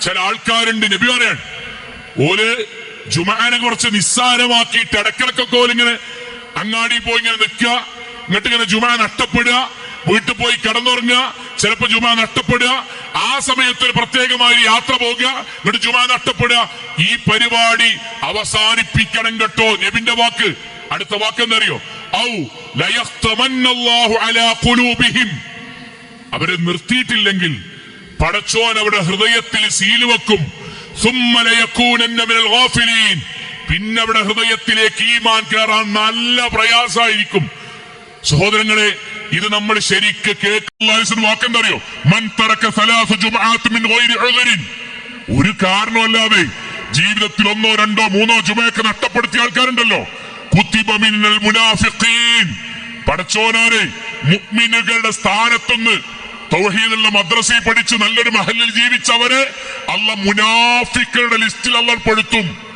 ചില ആൾക്കാരുണ്ട് നബി പറയാണ് ഓൽ ജുമാനെ കുറച്ച് നിസ്സാരമാക്കിയിട്ട് ഇടക്കിടക്കൊക്കെ ഓലിങ്ങനെ അങ്ങാടി പോയി ഇങ്ങനെ നിൽക്കുക എന്നിട്ട് ഇങ്ങനെ ജുമാ നഷ്ടപ്പെടുക വീട്ടിൽ പോയി കിടന്നുറങ്ങുക ചിലപ്പോ ജുമാ നഷ്ടപ്പെടുക ആ സമയത്ത് പ്രത്യേകമായ യാത്ര പോകുക എന്നിട്ട് ജുമാ നഷ്ടപ്പെടുക. ഈ പരിപാടി അവസാനിപ്പിക്കണം കേട്ടോ നബിന്റെ വാക്ക്. അടുത്ത വാക്ക് എന്തറിയോ ഔ ലയഖ്തമന്നല്ലാഹു അലാ ഖുലൂബിഹിം. അവരെ നിർത്തിയിട്ടില്ലെങ്കിൽ പടച്ചോൻ അവിടെ ഹൃദയത്തിൽ സീൽ വെക്കും. പിന്നെ അവിടെ ഹൃദയത്തിലേക്ക് ഈമാൻ കയറാൻ നല്ല പ്രയാസമായിരിക്കും സഹോദരങ്ങളെ ഇത് നമ്മൾ ശരിക്ക് കേൾക്കുന്ന വാക്കെന്തറിയോ? ഒരു കാരണമല്ലാതെ ജീവിതത്തിൽ ഒന്നോ രണ്ടോ മൂന്നോ ജുമയൊക്കെ നഷ്ടപ്പെടുത്തിയ ആൾക്കാരുണ്ടല്ലോ. കുത്തിബമിന്നൽ മുനാഫിഖീൻ. പടച്ചോനാരെ മുഗ്മിനുകളുടെ സ്ഥാനത്തുനിന്ന് തൗഹീദുള്ള മദ്രസയിൽ പഠിച്ച് നല്ലൊരു മഹലിൽ ജീവിച്ചവരെ അല്ല മുനാഫിക്കളുടെ ലിസ്റ്റിൽ അല്ല പെടുത്തും.